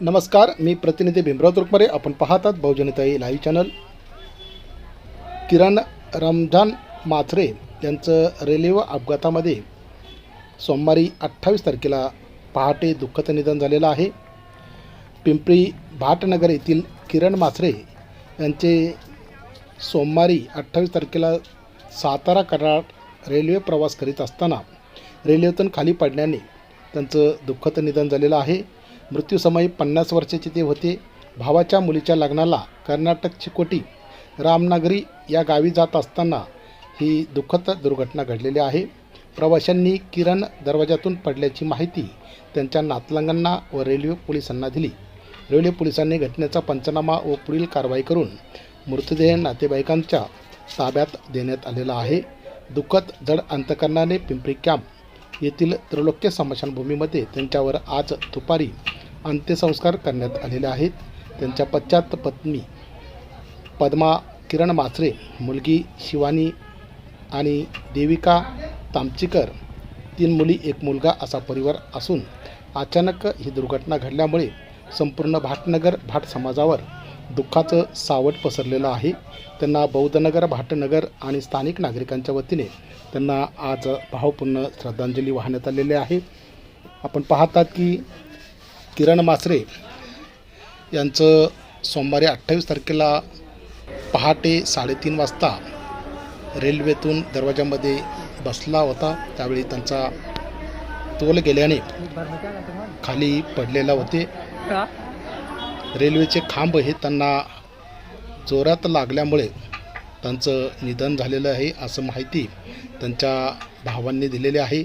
नमस्कार मी प्रतिनिधी भीमराव तुरकमरे. आपण पाहतात बहुजनताई लाईव्ह चॅनल. किरण रमजान माथरे यांचं रेल्वे अपघातामध्ये सोमवारी अठ्ठावीस तारखेला पहाटे दुःखद निधन झालेलं आहे. पिंपरी भाटनगर येथील किरण माथरे यांचे सोमवारी अठ्ठावीस तारखेला सातारा कराड रेल्वे प्रवास करीत असताना रेल्वेतून खाली पडल्याने त्यांचं दुःखद निधन झालेलं आहे. मृत्यूसमयी पन्नास वर्षाचे ते होते. भावाच्या मुलीच्या लग्नाला कर्नाटक चिकोटी रामनगरी या गावी जात असताना ही दुःखद दुर्घटना घडलेली आहे. प्रवाशांनी किरण दरवाजातून पडल्याची माहिती त्यांच्या नातलंगांना व रेल्वे पोलिसांना दिली. रेल्वे पोलिसांनी घटनेचा पंचनामा व पुढील कारवाई करून मृतदेह नातेवाईकांच्या ताब्यात देण्यात आलेला आहे. दुःखद जड अंतकरणाने पिंपरी कॅम्प येथील त्रैलोक्य स्मशानभूमीमध्ये त्यांच्यावर आज दुपारी अंत्यसंस्कार करण्यात आलेले आहेत. त्यांच्या पश्चात पत्नी पद्मा किरण माचरे मुलगी शिवानी आणि देविका तामचीकर तीन मुली एक मुलगा असा परिवार असून अचानक ही दुर्घटना घडल्यामुळे संपूर्ण भाटनगर भाट समाजावर दुःखाचं सावट पसरलेलं आहे. त्यांना बौद्धनगर भाटनगर आणि स्थानिक नागरिकांच्या वतीने त्यांना आज भावपूर्ण श्रद्धांजली वाहण्यात आलेली आहे. आपण पाहतात की किरण मासरे यांचं सोमवारी अठ्ठावीस तारखेला पहाटे साडेतीन वाजता रेल्वेतून दरवाजामध्ये बसला होता. त्यावेळी त्यांचा तोल गेल्याने खाली पडलेला होते. रेल्वेचे खांब हे त्यांना जोरात लागल्यामुळे त्यांचं निधन झालेलं आहे असं माहिती त्यांच्या भावांनी दिलेली आहे.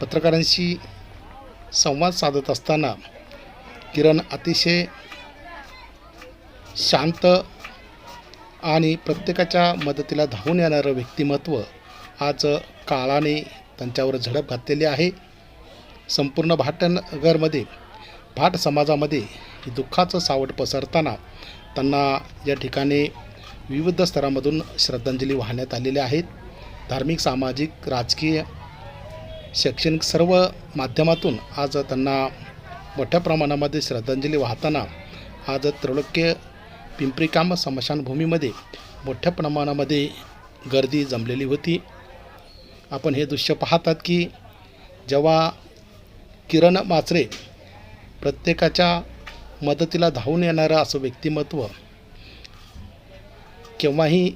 पत्रकारांशी संवाद साधत असताना किरण अतिशय शांत आणि प्रत्येकाच्या मदतीला धावून येणारं व्यक्तिमत्व आज काळाने त्यांच्यावर झडप घातलेली आहे. संपूर्ण भाटनगरमध्ये भाट समाजामध्ये दुःखाचं सावट पसरताना त्यांना या ठिकाणी विविध स्तरामधून श्रद्धांजली वाहण्यात आलेल्या आहेत धार्मिक सामाजिक राजकीय शैक्षणिक सर्व माध्यमातून आज त्यांना मोठ्या प्रमाणामध्ये श्रद्धांजली वाहताना आज त्रैलोक्य पिंपरीकाम स्मशानभूमीमध्ये मोठ्या प्रमाणामध्ये गर्दी जमलेली होती. आपण हे दृश्य पाहतात की जेव्हा किरण माचरे प्रत्येकाच्या मदतीला धावून येणारं असं व्यक्तिमत्व केव्हाही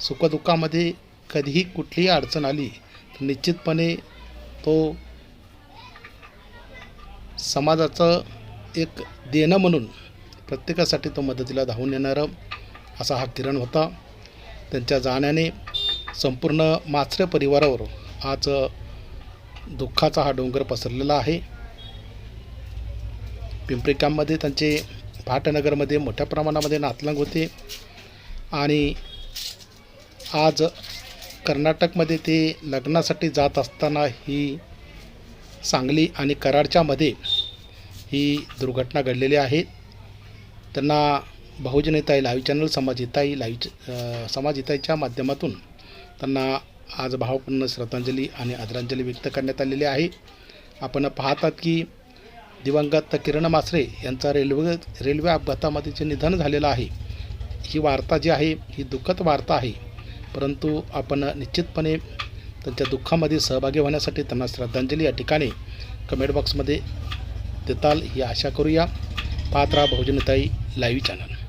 सुखदुःखामध्ये कधीही कुठलीही अडचण आली तर निश्चितपणे तो समाजाचं एक देणं म्हणून प्रत्येकासाठी तो मदतीला धावून येणारं असा हा किरण होता. त्यांच्या जाण्याने संपूर्ण माचरे परिवारावर आज दुःखाचा हा डोंगर पसरलेला आहे. पिंपरी कॅम्पमध्ये त्यांचे भाटनगरमध्ये मोठ्या प्रमाणामध्ये नातलंग होते आणि आज कर्नाटकमध्ये ते लग्नासाठी जात असताना ही सांगली आणि कराडच्यामध्ये ही दुर्घटना घडलेली आहे. त्यांना बहुजनताई लाईव्ह चॅनल समाज समाजहिताई लाईव्ह समाजहिताईच्या माध्यमातून त्यांना आज भावपूर्ण श्रद्धांजली आणि आदरांजली व्यक्त करण्यात आलेली आहे. आपण पाहतात की दिवंगत किरण मासरे यांचा रेल्वे रेल्वे अपघातामध्ये जे निधन झालेलं आहे. ही वार्ता जी आहे ही दुःखद वार्ता आहे. परंतु आपण निश्चितपणे त्यांच्या दुःखामध्ये सहभागी होण्यासाठी त्यांना श्रद्धांजली या ठिकाणी कमेंट बॉक्समध्ये देताल ही आशा करूया. पात्रा बहुजनताई लाईव्ह चॅनल.